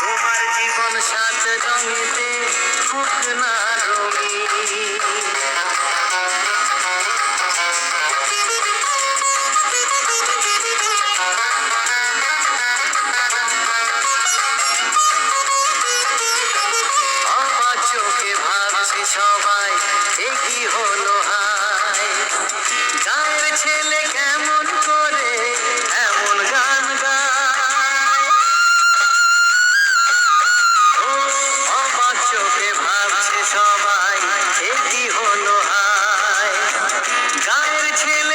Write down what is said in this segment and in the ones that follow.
তোমার জীবন সাত রঙেতে হোক সবাই এগি হলো হায়। গায়ের ছেলে কেমন করে, এমন গান গায়। অবাক চোখে ভাবছে সবাই এগি হলো হায়। গায়ের ছেলে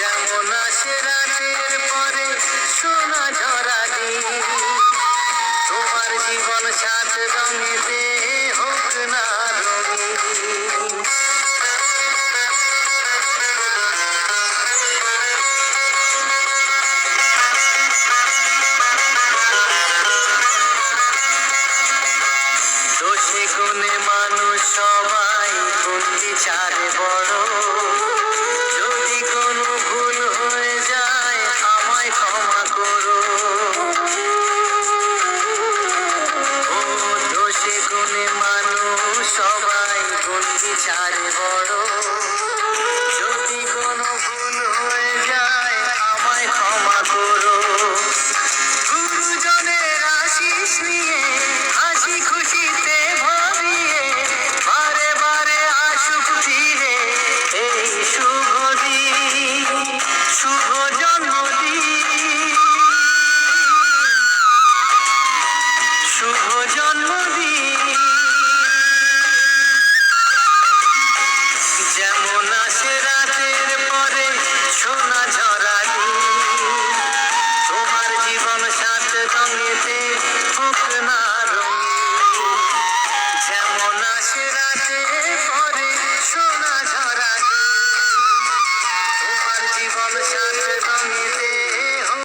যেমন আসে রাতের পরে সোনা ঝরা তোমার জীবন সাত রঙেতে হোক না দোষে গুণে মানুষ সবাই গুণ বিচারে গুণে মানুষ সবাই গুণ বিচারে বড়। শুভ জন্মদিন যেমন আসে রাতের পরে সোনা ঝরা তোমার জীবন সাত রঙেতে হোক না যেমন আসে রাতের পরে সোনা ঝরা তোমার জীবন সাত